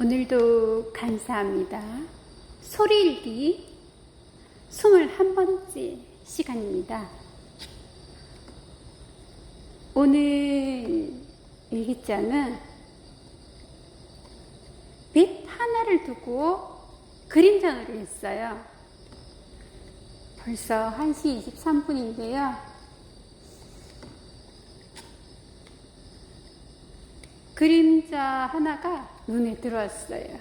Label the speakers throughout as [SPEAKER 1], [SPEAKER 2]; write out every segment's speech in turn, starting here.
[SPEAKER 1] 오늘도 감사합니다. 소리 읽기 21번째 시간입니다. 오늘 일기장은 빛 하나를 두고 그림전을 했어요. 벌써 1시 23분인데요. 그림자 하나가 눈에 들어왔어요.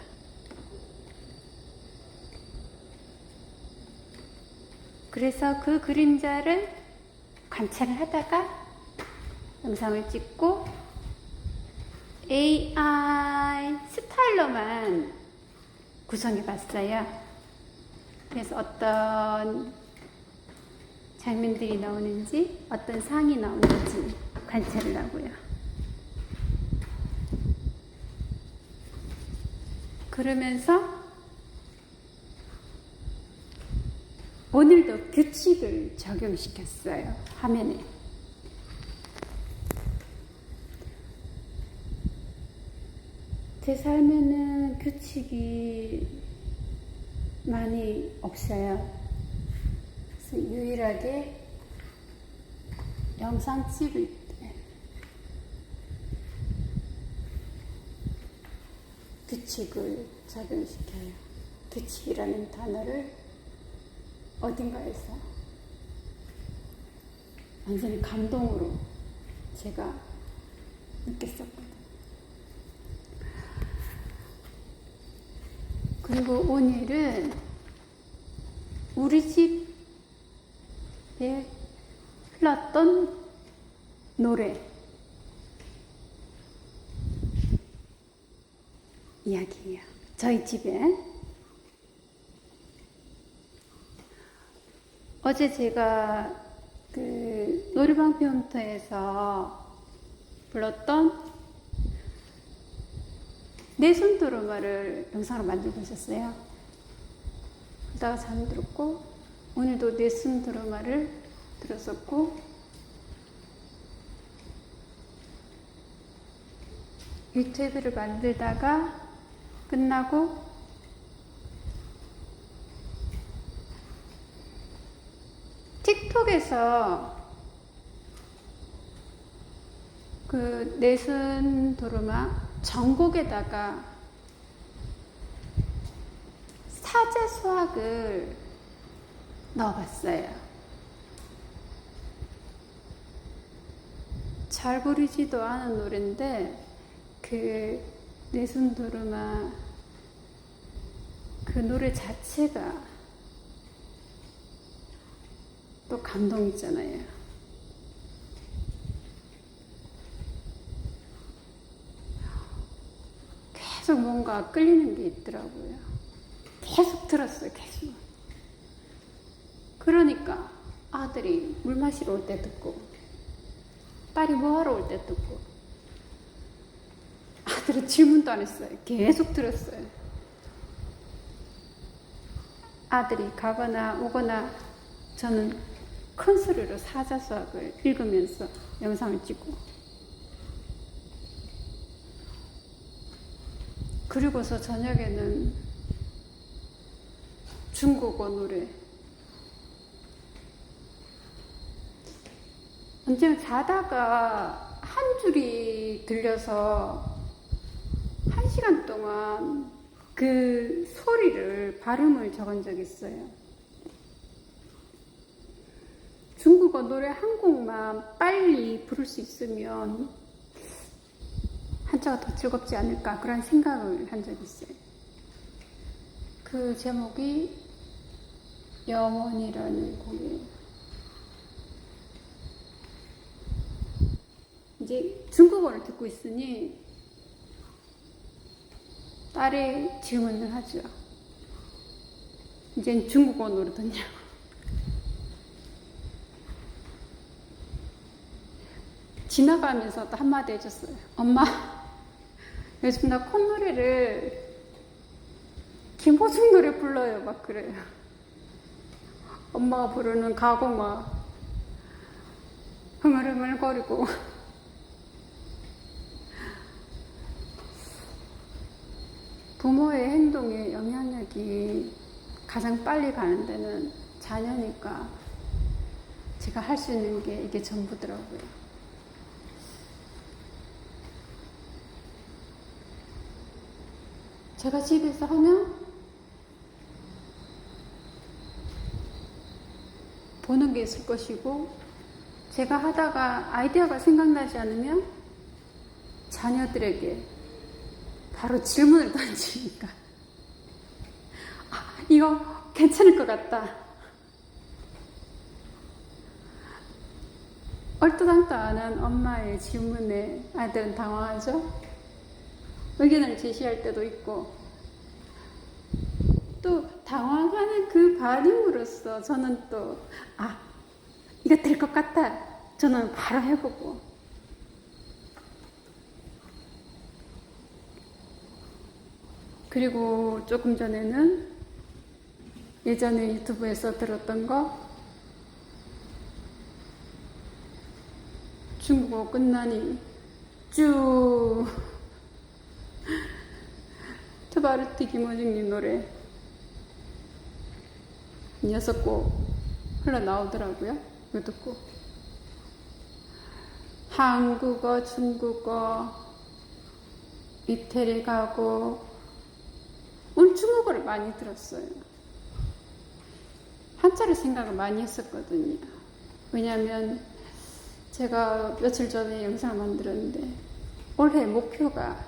[SPEAKER 1] 그래서 그 그림자를 관찰을 하다가 영상을 찍고 AI 스타일러만 구성해 봤어요. 그래서 어떤 장면들이 나오는지, 어떤 상이 나오는지 관찰을 하고요. 그러면서 오늘도 규칙을 적용시켰어요. 화면에. 제 삶에는 규칙이 많이 없어요. 유일하게 영상 찍을 때 규칙을 적용시켜요. 규칙이라는 단어를 어딘가에서 완전히 감동으로 제가 느꼈었거든요. 그리고 오늘은 우리 집에 흘렀던 노래 이야기예요. 저희 집에 어제 제가 그 노래방 페운터에서 불렀던 내 손 도르마를 영상으로 만들고 있었어요. 그러다가 잠들었고 오늘도 내 손 도르마를 들었었고 유튜브를 만들다가 끝나고 틱톡에서 그 내순 도르마 전곡에다가 사제 수학을 넣어봤어요. 잘 부르지도 않은 노래인데 그 내순 도르마 그 노래 자체가 또 감동 있잖아요. 계속 뭔가 끌리는 게 있더라고요. 계속 들었어요, 계속. 그러니까 아들이 물 마시러 올 때 듣고, 딸이 뭐하러 올 때 듣고, 아 들은 질문도 안 했어요. 계속 들었어요. 아들이 가거나 오거나 저는 큰 소리로 사자수학을 읽으면서 영상을 찍고 그리고서 저녁에는 중국어 노래 언제 자다가 한 줄이 들려서 한 시간 동안 그 소리를 발음을 적은 적 있어요. 중국어 노래 한 곡만 빨리 부를 수 있으면 한자가 더 즐겁지 않을까 그런 생각을 한 적이 있어요. 그 제목이 영원이라는 곡이에요. 이제 중국어를 듣고 있으니 딸이 질문을 하죠. 이젠 중국어 노래 듣냐고. 지나가면서 또 한마디 해줬어요. 엄마, 요즘 나 콧노래를 김호중 노래 불러요. 막 그래요. 엄마가 부르는 가곡 막 흥얼흥얼 거리고 부모의 행동에 영향력이 가장 빨리 가는 데는 자녀니까 제가 할 수 있는 게 이게 전부더라고요. 제가 집에서 하면 보는 게 있을 것이고 제가 하다가 아이디어가 생각나지 않으면 자녀들에게 바로 질문을 던지니까 아, 이거 괜찮을 것 같다. 얼토당토 않은 엄마의 질문에 아이들은 당황하죠. 의견을 제시할 때도 있고 또 당황하는 그 반응으로서 저는 또 아, 이거 될 것 같다. 저는 바로 해보고 그리고 조금 전에는 예전에 유튜브에서 들었던 거 중국어 끝나니 쭉 트바르티 김호중님 노래. 여섯 곡 흘러나오더라고요. 이거 듣고. 한국어, 중국어, 이태리 가고 오늘 중국어를 많이 들었어요. 한자를 생각을 많이 했었거든요. 왜냐하면 제가 며칠 전에 영상을 만들었는데 올해 목표가